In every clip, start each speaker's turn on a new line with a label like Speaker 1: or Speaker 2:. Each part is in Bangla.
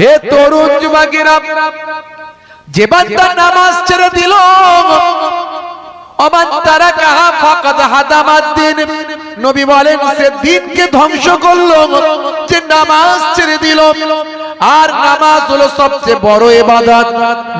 Speaker 1: হে তরুণ যুবকেরা, যে বান্দা নামাজ ছেড়ে দিল তারা কাহা হাদামাদ্দিন নবী বলেন, সে দিনকে ধ্বংস করল, যে নামাজ ছেড়ে দিল। আর নামাজ হলো সবচেয়ে বড় ইবাদত।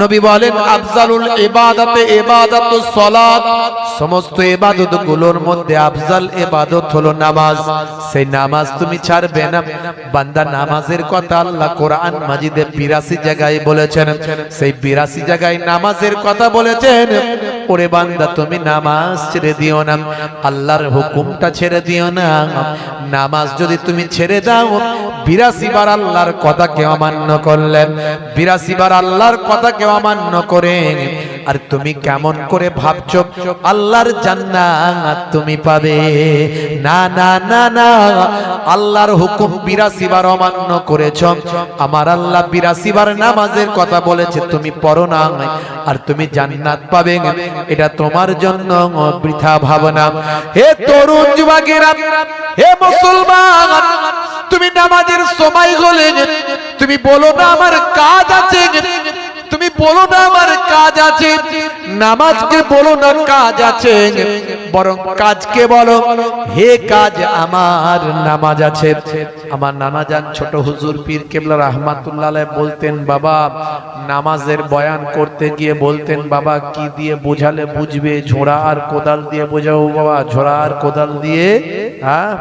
Speaker 1: নবী বলেন, আফজালুল ইবাদাতে ইবাদাতুস সালাত। সমস্ত ইবাদতগুলোর মধ্যে আফজাল ইবাদত হলো নামাজ। সেই নামাজ তুমি ছাড়বে না। বান্দা নামাজের কথা আল্লাহ কোরআন মাজিদে 82 জায়গায় বলেছেন। সেই 82 জায়গায় নামাজের কথা বলেছেন। ওরে বান্দা, তুমি নামাজ ছেড়ে দিও না। আল্লাহর হুকুমটা ছেড়ে দিও না। নামাজ যদি তুমি ছেড়ে দাও বিরাশি বার আল্লাহর কথাকে অমান্য করলেন। বিরাশি বার আল্লাহর কথাকে অমান্য করে আর তুমি কেমন করে ভাবছ? আল্লাহর জান্নাত তুমি পাবে। না না না না, আল্লাহর হুকুম বিরাশি বার অমান্য করেছ। আমার আল্লাহ বিরাশি বার নামাজের কথা বলেছে, তুমি পড়ো না, আর তুমি জান্নাত পাবে। এটা তোমার জন্য বৃথা ভাবনা। হে তরুণ যুবকেরা, হে মুসলমান, তুমি নামাজের সময় হলে, তুমি বলো না আমার কাজ আছে। তুমি বলো না আমার কাজ আছে। নামাজকে বলো না কাজ আছে। বরং কাজকে বলো, হে কাজ আমার নামাজ আছে। আমার নানা যান ছোট হুজুর পীর কেবলা রহমাতুল্লাহ বলতেন, বাবা, নামাজের বয়ান করতে গিয়ে বলতেন, বাবা, কি দিয়ে বোঝালে বুঝবে? ঝোড়া আর কোদাল দিয়ে বোঝাও, বাবা, ঝোড়া আর কোদাল দিয়ে হ্যাঁ?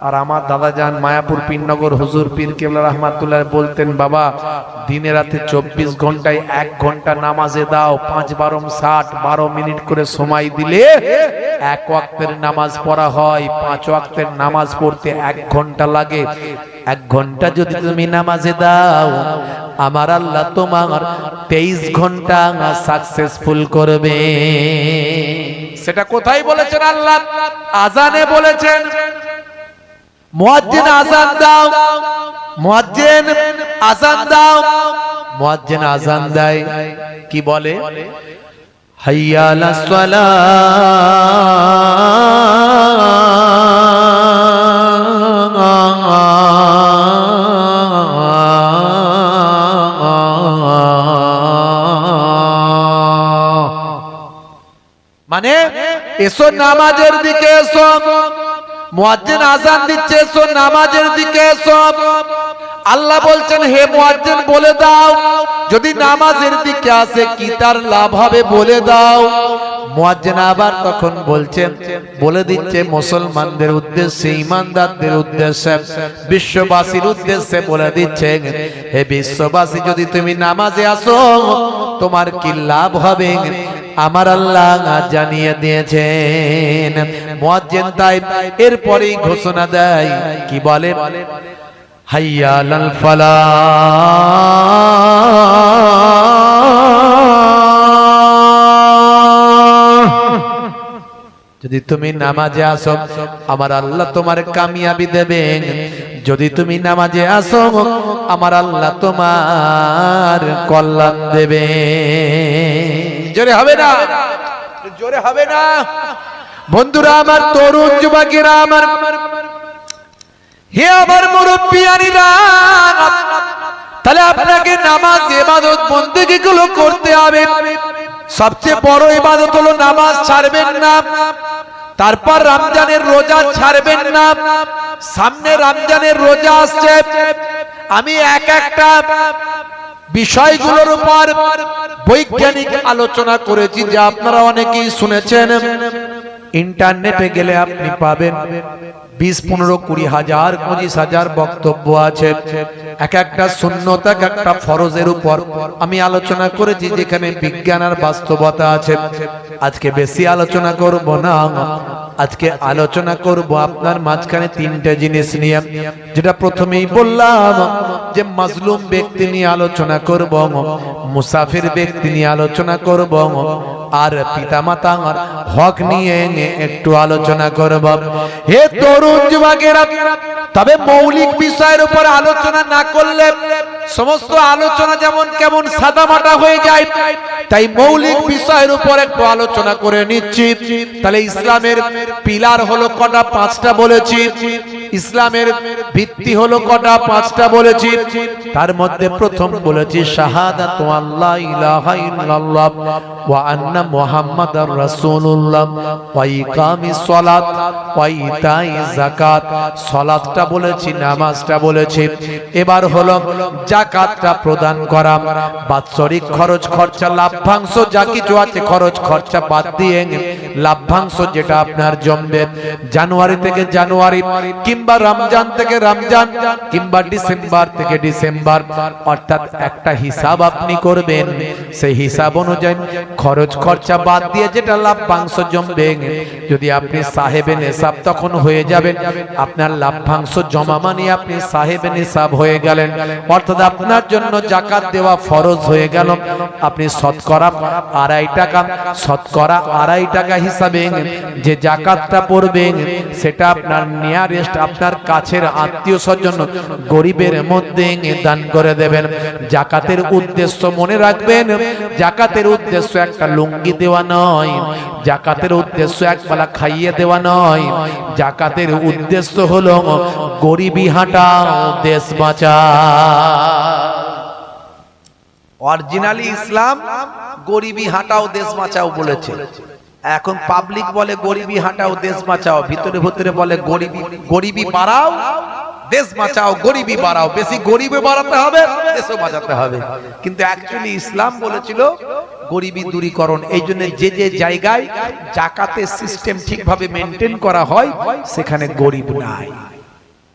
Speaker 1: আর আমার দাদা যান মায়াপুর পীরনগর হুজুর পীর কেবলা রহমাতুল্লাহ বলতেন, বাবা, দিনে রাতে চব্বিশ ঘন্টায় এক ঘণ্টা নামাজে দাও, পাঁচ বারো ষাট বারো মিনিট করে সময় দিলে এক ওয়াক্তের নামাজ পড়া হয়, পাঁচ ওয়াক্তের নামাজ পড়তে এক ঘণ্টা লাগে। এক ঘণ্টা যদি তুমি নামাজে দাও, আমার আল্লাহ তোমার তেইশ ঘণ্টা সাকসেসফুল করবে। সেটা কোথায় বলেছেন আল্লাহ? আজানে বলেছেন মুয়াজ্জিন আজান দাও। মুয়াজ্জিন আজান দাও। মুয়াজ্জিন আজান দেয়। কি বলে? হাইয়া আলাস মানে এসো নামাজের দিকে এসো। মুয়াজ্জিন আজান দিচ্ছে, এসো, নামাজের দিকে এসো। আল্লাহ বলছেন, হে মুয়াজ্জিন, বলে দাও। যদি নামাজের দিকে আসে, কি তার লাভ হবে, বলে দাও। মুয়াজ্জিন আবার তখন বলছেন, বলে দিচ্ছে, মুসলমানদের উদ্দেশ্যে, ইমানদারদের উদ্দেশ্যে, বিশ্ববাসীর উদ্দেশ্যে বলে দিচ্ছে, হে বিশ্ববাসী, যদি তুমি নামাজে আসো, তোমার কি লাভ হবে? আমার আল্লাহ জানিয়ে দিয়েছেন, মুয়াজ্জিন তাই এরপরেই ঘোষণা দেয়, কি বলে? হাইয়া আলাল ফালাহ যদি তুমি নামাজে আসো, আমার আল্লাহ তোমার কামিয়াবি দেবেন। যদি তুমি নামাজে আসো, আমার আল্লাহ তোমার কল্যাণ দেবে জোরে হবে না? জোরে হবে না। বন্ধুরা আমার তরুণ যুবকেরা আমার হে আমার মুরব্বিয়ানিরা তাহলে আপনাকে নামাজ ইবাদত বন্দেগী গুলো করতে হবে। সবচেয়ে বড় ইবাদত হলো নামাজ ছাড়বেন না। তারপর রমজানের রোজা ছাড়বেন না। সামনে রমজানের রোজা আসছে। আমি এক একটা বিষয়গুলোর উপর বৈজ্ঞানিক আলোচনা করেছি যা আপনারা অনেকেই শুনেছেন। ইন্টারনেটে গেলে আপনি পাবেন বিশ, পনেরো, কুড়ি হাজার, পঁচিশ হাজার বক্তব্য আছে। এক একটা শূন্যত এক একটা ফরজের উপর আমি আলোচনা করেছি যেখানে বিজ্ঞান আর বাস্তবতা আছে। আজকে বেশি আলোচনা করব না। আজকে আলোচনা করব আপনার মাঝখানে তিনটে জিনিস নিয়ে। যেটা প্রথমেই বললাম যে মাজলুম ব্যক্তি নিয়ে আলোচনা করব, মুসাফির ব্যক্তি নিয়ে আলোচনা করব, আর পিতা পিতামাতার হক নিয়ে একটু আলোচনা করব। হে তরুণ তবে মৌলিক বিষয়ের উপর আলোচনা না করলে সমস্ত আলোচনা যেমন কেমন সাদামাটা হয়ে যায়, তাই মৌলিক বিষয়ের উপর একটু আলোচনা করে নিচ্ছি। তাহলে ইসলামের পিলার হলো কটা? পাঁচটা বলেছি। ইসলামের ভিত্তি হলো কটা? পাঁচটা বলেছি। তার মধ্যে প্রথম বলেছি, শাহাদাতু আল্লাহ ইলাহা ইল্লাল্লাহ ওয়া আন্না মুহাম্মাদার রাসূলুল্লাহ ওয়া ইকামিস সালাত ওয়া ইতাই যাকাত। সালাতটা বলেছি, নামাজটা বলেছি। এবার হলো যাকাতটা প্রদান করা। বাৎসরিক খরচ খরচা, লাভ্যাংশ যা কিছু আছে খরচ খরচা বাদ দিয়ে লাভ্যাংশ যেটা আপনার জমবে। জানুয়ারি থেকে জানুয়ারি কিংবা রমজান থেকে রমজান কিংবা ডিসেম্বর থেকে ডিসেম্বর, অর্থাৎ একটা হিসাব আপনি করবেন। সেই হিসাব অনুযায়ী খরচ খরচা বাদ দিয়ে যেটা লাভ্যাংশ জমবে। যদি আপনি সাহেবে নেশাব তখন হয়ে যাবেন আপনার লাভ্যাংশ জমা মানে আপনি সাহেবে নেশাব হয়ে গেলেন। অর্থাৎ আপনার জন্য জাকাত দেওয়া ফরজ হয়ে গেল। আপনি শতকরা আড়াই টাকা, শতকরা আড়াই টাকা হিসাবে যে জাকাতটা পড়বেন, সেটা আপনার নিয়ারেস্ট আপনার কাছের আত্মীয় স্বজন গরিবের মধ্যে দান করে দেবেন। জাকাতের উদ্দেশ্য মনে রাখবেন। জাকাতের উদ্দেশ্য একটা লুঙ্গি দেওয়া নয়। জাকাতের উদ্দেশ্য একবেলা খাইয়ে দেওয়া নয়। জাকাতের উদ্দেশ্য হলো গরিবি হাঁটা দেশ বাঁচা অরিজিনালি ইসলাম গরিবি হাঁটাও, দেশ বাঁচাও বলেছে। এখন পাবলিক বলে গরিবি হাঁটাও, দেশ বাঁচাও, ভিতরে ভিতরে বলে গরিবি গরিবি বাড়াও, দেশ বাঁচাও, গরিবি বাড়াও, বেশি গরিবে বাড়াতে হবে, দেশও বাঁচাতে হবে। কিন্তু অ্যাকচুয়ালি ইসলাম বলেছিল গরিবি দূরীকরণ, এই জন্য যে যে জায়গায় জাকাতের সিস্টেম ঠিকভাবে মেনটেন করা হয়, সেখানে গরিব নাই।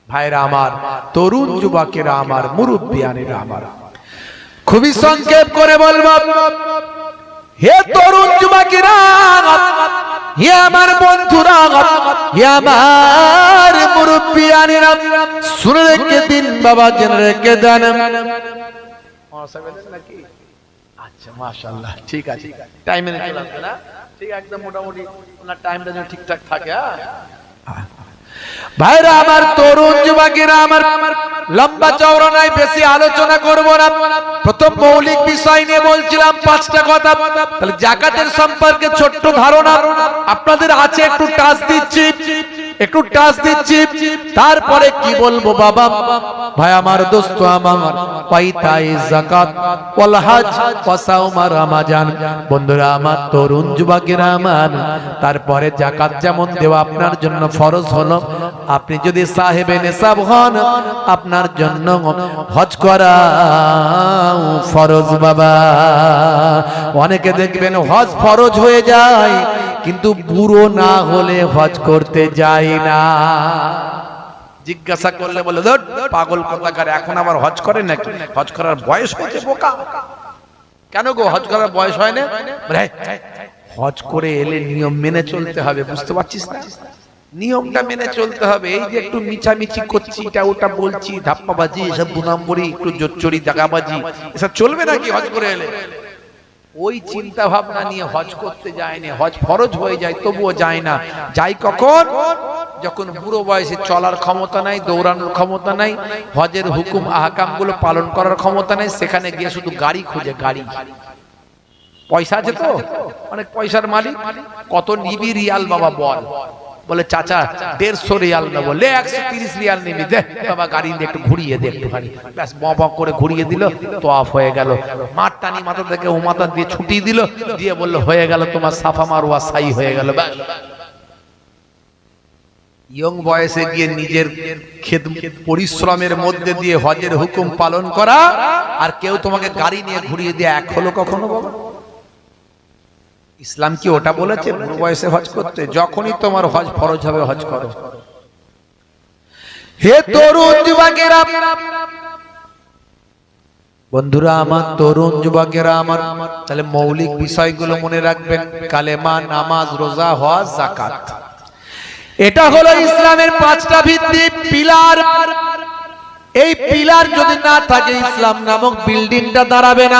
Speaker 1: ভাইরা আমার, তরুণ যুবকেরা আমার, মুরব্বিয়ানেরা আমার। খুবই সংক্ষেপ করে বলব। হে তরুণ যুবকেরা, হে আমার বন্ধুরা, হে আমার মুরব্বিয়ানেরা, শুনে রেখে দিন বাবা, জেনে রেখে দেন। আচ্ছা ঠিক আছে। ঠিক একদম মোটামুটি ঠিকঠাক থাকে হ্যাঁ? ভাইরা, আমার তরুণ যুবকেরা, আমার লম্বা চওড়া নাই, বেশি আলোচনা করব না। প্রথম মৌলিক বিষয় নিয়ে বলছিলাম পাঁচটা কথা। তাহলে জাকাতের সম্পর্কে ছোট্ট ধারণা। আপনাদের আছে একটু টাচ দিচ্ছি। একটু টাচ দিচ্ছি। তারপরে কি বলব বাবা? ভাই, আমার দোস্ত আমার পাইতাই জাকাত ওয়াল হজ, ওয়া সাওমা রমাজান। বন্ধুরা, আমার তরুণ যুবকেরা আমার, তারপরে জাকাত যেমন দেওয়া আপনার জন্য ফরজ হলো, আপনি যদি সাহেবে নেশাব হন, আপনার জন্য হজ করা ফরজ বাবা। অনেকে দেখবেন হজ ফরজ হয়ে যায় কিন্তু বুড়ো না হলে হজ করতে যাই না। জিজ্ঞাসা করলে বলে পাগল কথাকার এখন আবার হজ করে নাকি? হজ করার বয়স হয়েছে বোকা। কেন গো হজ করার বয়স হয় না? বলে, "হেই, হজ করে এলে নিয়ম মেনে চলতে হবে বুঝতে পারছিস না? নিয়মটা মেনে চলতে হবে। এই যে একটু মিছামিছি করছি এটা ওটা বলছি ধাপ্পাবাজি এসব দু নম্বরই একটু জোচ্চরি দাগাবাজি এসব চলবে নাকি হজ করে এলে? ওই চিন্তা ভাবনা নিয়ে হজ করতে যায়নি, হজ ফরজ হয়ে যায়, তবুও যায় না। যাই কখন? যখন বুড়ো বয়সে চলার ক্ষমতা নাই, দৌড়ানোর ক্ষমতা নাই, হজের হুকুম আহকামগুলো পালন করার ক্ষমতা নাই, সেখানে গিয়ে শুধু গাড়ি খুঁজে, গাড়ি। পয়সা আছে তো? অনেক পয়সার মালিক। কত নিবি রিয়াল বাবা বল। বলে, চাচা, দেড়শো রিয়াল নেব। লে, একশো তিরিশ রিয়াল নিবি, দে, বাবা, গাড়ি দিয়ে একটু ঘুরিয়ে দে একটুখানি। ব্যাস ব ব করে ঘুরিয়ে দিল, তো অফ হয়ে গেল। মাঠ টানি মাথা থেকে ও মাথা দিয়ে ছুটি দিল, দিয়ে বলল, হয়ে গেল তোমার সাফা মারুয়া, সাই হয়ে গেল। ব্যাস। ইয়ং বয়সে গিয়ে নিজের খেদ, পরিশ্রমের মধ্যে দিয়ে হজের হুকুম পালন করা, আর কেউ তোমাকে গাড়ি নিয়ে ঘুরিয়ে দিয়ে, এক হলো কখনো, বাবা? ইসলাম কি ওটা বলেছে? বুড়ো বয়সে হজ করতে? যখনই তোমার হজ ফরজ হবে, হজ করো। হে তরুণ যুবকেরা, বন্ধুরা আমার তরুণ যুবকেরা আমার, তাহলে মৌলিক বিষয়গুলো মনে রাখবেন। কালেমা, নামাজ, রোজা, হজ জাকাত এটা হলো ইসলামের পাঁচটা ভিত্তি, পিলার। এই পিলার যদি না থাকে, ইসলাম নামক বিল্ডিংটা দাঁড়াবে না।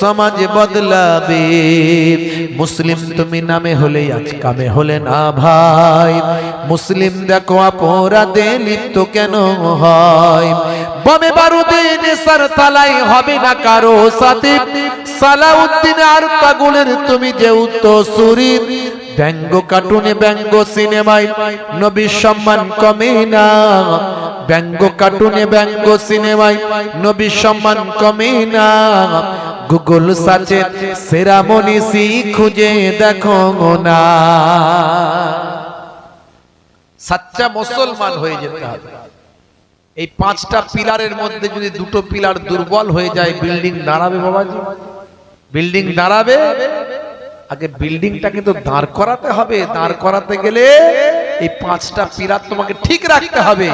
Speaker 1: সমাজ বদলাবে। মুসলিম তুমি নামে হলে আজ কামে হলে না ভাই। মুসলিম দেখো অপরাধে লিপ্ত কেন হয়? বমে বারুদে নেশার তালাই হবে না কারও সাথে। সালাউদ্দিন আর পাগলের তুমি যে উত্তরসূরি। ব্যঙ্গ কার্টুনে ব্যঙ্গ সিনেমায় নবীর সম্মান কমে না। ব্যঙ্গ কার্টুনে ব্যঙ্গ সিনেমায় নবীর সম্মান কমে না। গুগল সার্চে সেরা মনীষী খুঁজে দেখো না। সাচ্চা মুসলমান হয়ে যেতে হবে। এই পাঁচটা পিলারের মধ্যে যদি দুটো পিলার দুর্বল হয়ে যায়, বিল্ডিং দাঁড়াবে বাবাজি। বিল্ডিং দাঁড়াবে। আগে বিল্ডিংটা কিন্তু দাঁড় করাতে হবে। দাঁড় করাতে গেলে এই পাঁচটা পিলার তোমাকে ঠিক রাখতে হবে।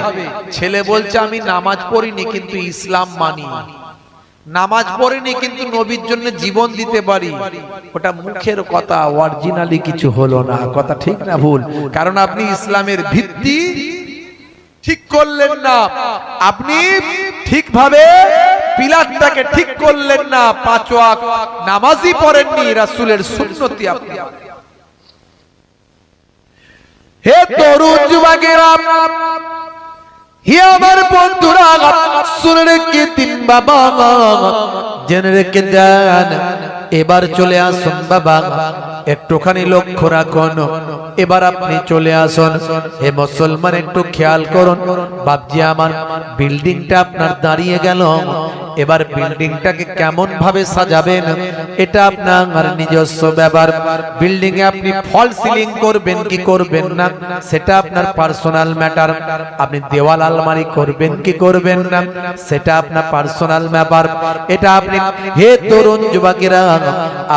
Speaker 1: ছেলে বলছে, আমি নামাজ পড়িনি, কিন্তু ইসলাম মানি। নামাজ পড়িনি, কিন্তু নবীর জন্য জীবন দিতে পারি। ওটা মুখের কথা অরিজিনালি কিছু হলো না। কথা ঠিক না ভুল? কারণ আপনি ইসলামের ভিত্তি ঠিক করলেন না। আপনি ঠিকভাবে পিলারটাকে ঠিক করলেন না। পাঁচ নামাজই পড়েননি, রাসূলের সুন্নতি আপনি। হে তরুণ যুবকেরা হে আমার বন্ধুরা শুনে রেখে তিন বাবা জেনে রেখে দেন। এবার চলে আসুন বাবা, একটুখানি লক্ষ্য রাখুন। এবার আপনি চলে আসুন। হে মুসলমান, একটু খেয়াল করুন। বাপজি আমার, বিল্ডিংটা আপনার দাঁড়িয়ে গেল। এবার বিল্ডিংটাকে কেমন ভাবে সাজাবেন, এটা আপনার নিজস্ব ব্যাপার। বিল্ডিং এ আপনি ফল সিলিং করবেন, কি করবেন না, সেটা আপনার পার্সোনাল ম্যাটার। আপনি দেওয়াল আলমারি করবেন, কি করবেন না, সেটা আপনার পার্সোনাল ব্যাপার। এটা আপনি, হে তরুণ যুবকেরা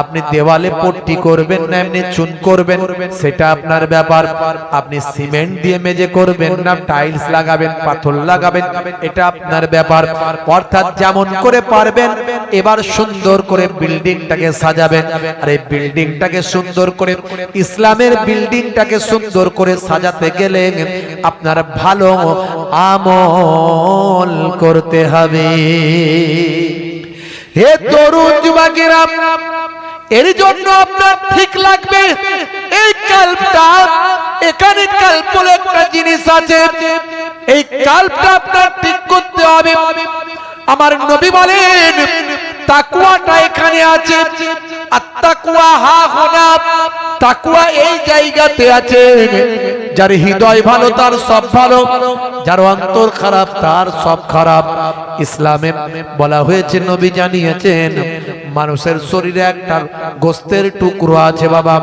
Speaker 1: আপনি দেওয়ালে পট্টি করবেন না, এমনি চুন করবেন, সেটা আপনার ব্যাপার। আপনি সিমেন্ট দিয়ে মেজে করবেন না, টাইলস লাগাবেন, পাথর লাগাবেন, এটা আপনার ব্যাপার। অর্থাৎ যেমন করে পারবেন, এবার সুন্দর করে বিল্ডিংটাকে সাজাবেন। আর এই বিল্ডিংটাকে সুন্দর করে, ইসলামের বিল্ডিংটাকে সুন্দর করে সাজাতে গেলে আপনার ভালো আমল করতে হবে। হে তরুণ যুবকেরা, এর জন্য আপনার ঠিক লাগবে, এই কাল্পটা এখানে কাল্প বলে একটা জিনিস আছে, এই কাল্পটা আপনার ঠিক করতে হবে। আমার নবী বলেন, তাকুয়াটা এখানে আছে, আর তাকুয়া হা হোনা তাকুয়া এই জায়গাতে আছে। যার হৃদয় ভালো, তার সব ভালো, যার অন্তর খারাপ, তার সব খারাপ। ইসলামে বলা হয়েছে, নবী জানিয়েছেন মানুষের শরীরে একটা গোস্তের টুকরো আছে বাবা।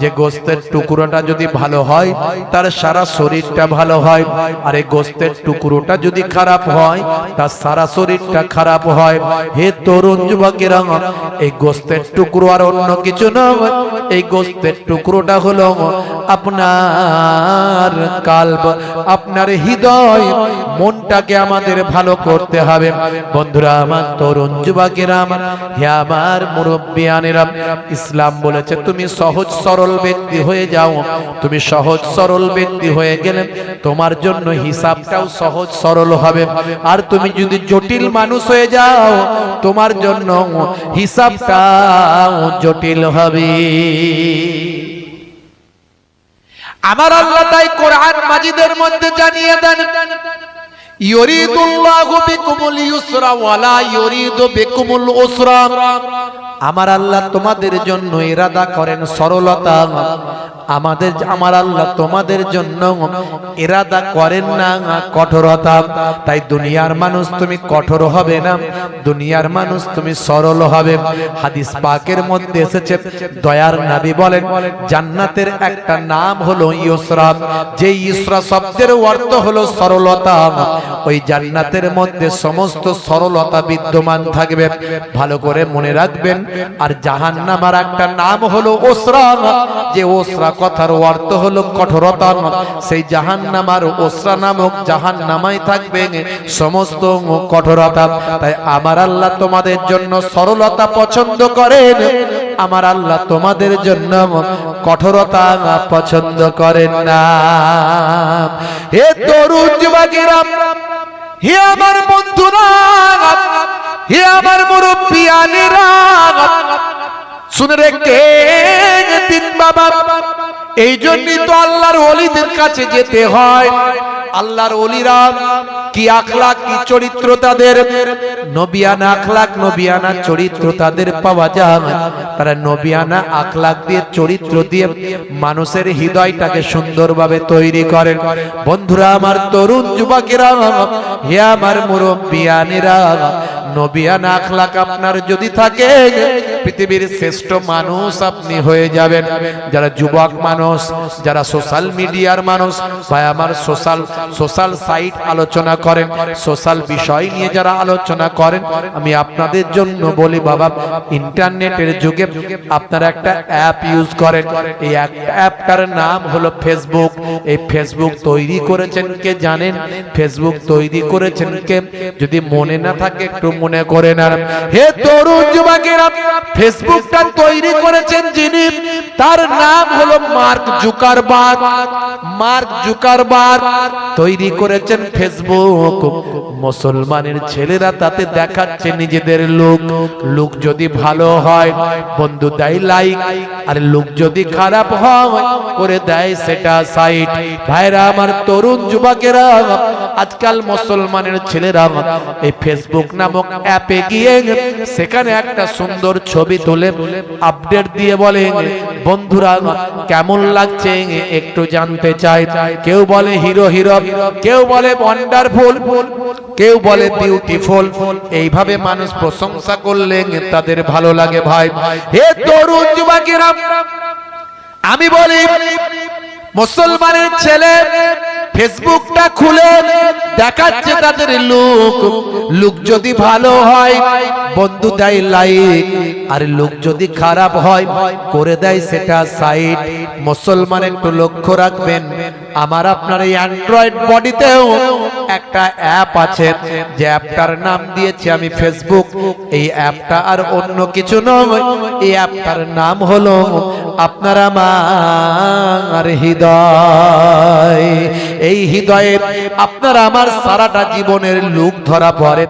Speaker 1: যে গোস্তের টুকরোটা যদি ভালো হয়, তার সারা শরীরটা ভালো হয়। আর এই গোস্তের টুকরোটা যদি খারাপ হয়, তার সারা শরীরটা খারাপ হয়। হে তরুণ যুবকেরা, এই গোস্তের টুকরো আর অন্য কিছু নয়। এই গোস্তের টুকরোটা হলো আপনার কাল্ব, আপনার হৃদয়। মনটাকে আমাদের ভালো করতে হবে। বন্ধুরা, আমার তরুণ যুবকেরা আমার হে আমার মুরব্বিয়ানেরা ইসলাম বলেছে, তুমি সহজ সরল ব্যক্তি হয়ে যাও। তুমি সহজ সরল ব্যক্তি হয়ে গেলে তোমার জন্য হিসাবটাও সহজ সরল হবে। আর তুমি যদি জটিল মানুষ হয়ে যাও, তোমার জন্য হিসাবটাও জটিল হবে। আমার আল্লাহ তাই কোরআন মাজিদের মধ্যে জানিয়ে দেন ইউসরা ওয়ালা আমার আল্লাহ তোমাদের জন্য ইরাদা করেন সরলতা। আমাদের আমার আল্লাহ তোমাদের জন্য ইরাদা করেন না, কঠোরতা। তাই দুনিয়ার মানুষ তুমি কঠোর হবে না, দুনিয়ার মানুষ তুমি সরল হবে। হাদিস পাকের মধ্যে এসেছে, দয়ার নবী বলেন, জান্নাতের একটা নাম হলো ইউসরা। যে ইউসরা শব্দের অর্থ হলো সরলতা। ওই জান্নাতের মধ্যে সমস্ত সরলতা বিদ্যমান থাকবে। ভালো করে মনে রাখবেন। আর জাহান্নামার একটা নাম হলো ওসরা। যে ওসরা কথার অর্থ হলো কঠোরতা সেই জাহান্নামার ওসরা নামক জাহান্নামাই থাকবে সমস্ত কঠোরতা। তাই আমার আল্লাহ তোমাদের জন্য সরলতা পছন্দ করেন। আমার আল্লাহ তোমাদের জন্য কঠোরতা পছন্দ করেন না। হে তরুণ হে আমার বন্ধুরা, হে আমার মুরব্বিয়ানেরা শুনে রেখে দিন বাবা এই জন্যই তো আল্লাহর ওলিদের কাছে যেতে হয়। আল্লাহর ওলিরা কি আখলাক, কি চরিত্র তাদের? নবিয়ানা আখলাক, নবিয়ানা চরিত্র তাদের পাওয়া যায়। তারা নবিয়ানা আখলাক দিয়ে, চরিত্র দিয়ে মানুষের হৃদয়টাকে সুন্দরভাবে তৈরি করেন। বন্ধুরা, আমার তরুণ যুবকেরা, হে আমার মুরব্বিয়ানেরা, নবিয়ানা আখলাক আপনার যদি থাকে, পৃথিবীর শ্রেষ্ঠ মানুষ আপনি হয়ে যাবেন। যারা যুবক মানুষ যারা সোশ্যাল মিডিয়ার মানুষ। ভাই, আমার সোশ্যাল সোশ্যাল সাইট আলোচনা করেন সোশ্যাল বিষয় নিয়ে যারা আলোচনা করেন, আমি আপনাদের জন্য বলি, বাবা ইন্টারনেটের যুগে আপনারা একটা অ্যাপ ইউজ করেন। এই অ্যাপটার নাম হলো ফেসবুক এই ফেসবুক তৈরি করেছেন কে জানেন? ফেসবুক তৈরি করেছেন কে? যদি মনে না থাকে, একটু মনে করে নেন। হে তরুণ যুবকেরা ফেসবুকটা তৈরি করেছেন যিনি, তার নাম হলো মার্ক জুকারবার্গ মার্ক জুকারবার্গ তৈরি করেছেন ফেসবুক। মুসলমানের ছেলেরা তাতে দেখাচ্ছে নিজেদের লোক। লোক যদি ভালো হয়, বন্ধু দেয় লাইক। আর লোক যদি খারাপ হয়, করে দেয় সেটা সাইট। ভাইরা, আমার তরুণ যুবকেরা আজকাল মুসলমানের ছেলেরা এই ফেসবুক নামক অ্যাপে গিয়ে সেখানে একটা সুন্দর ছবি তুলে আপডেট দিয়ে বলে, বন্ধুরা, কেমন লাগছে? একটু জানতে চাই। কেউ বলে, হিরো হিরো। কেউ বলে ওয়ান্ডারফুল কেউ বলে বিউটিফুল এইভাবে মানুষ প্রশংসা করলে তাদের ভালো লাগে ভাই। হে তরুণ যুবকেরা, আমি বলি, মুসলমানের ছেলে ফেসবুকটা খুলে দেখাচ্ছে তাদের লোক। লোক যদি ভালো হয়, বন্ধু দেয় লাইক আর লোক যদি খারাপ হয়, করে দেয় সেটা সাইট মুসলমান একটু লক্ষ্য রাখবেন। আমার আপনার এই অ্যান্ড্রয়েড বডিতেও একটা অ্যাপ আছে, যে অ্যাপটার নাম দিয়েছি আমি ফেসবুক এই অ্যাপটা আর অন্য কিছু নয়, এই অ্যাপটার নাম হলো আপনার আমার হৃদয়। এই হৃদয়ে আপনার আমার সারাটা জীবনের লুক ধরা পড়ে।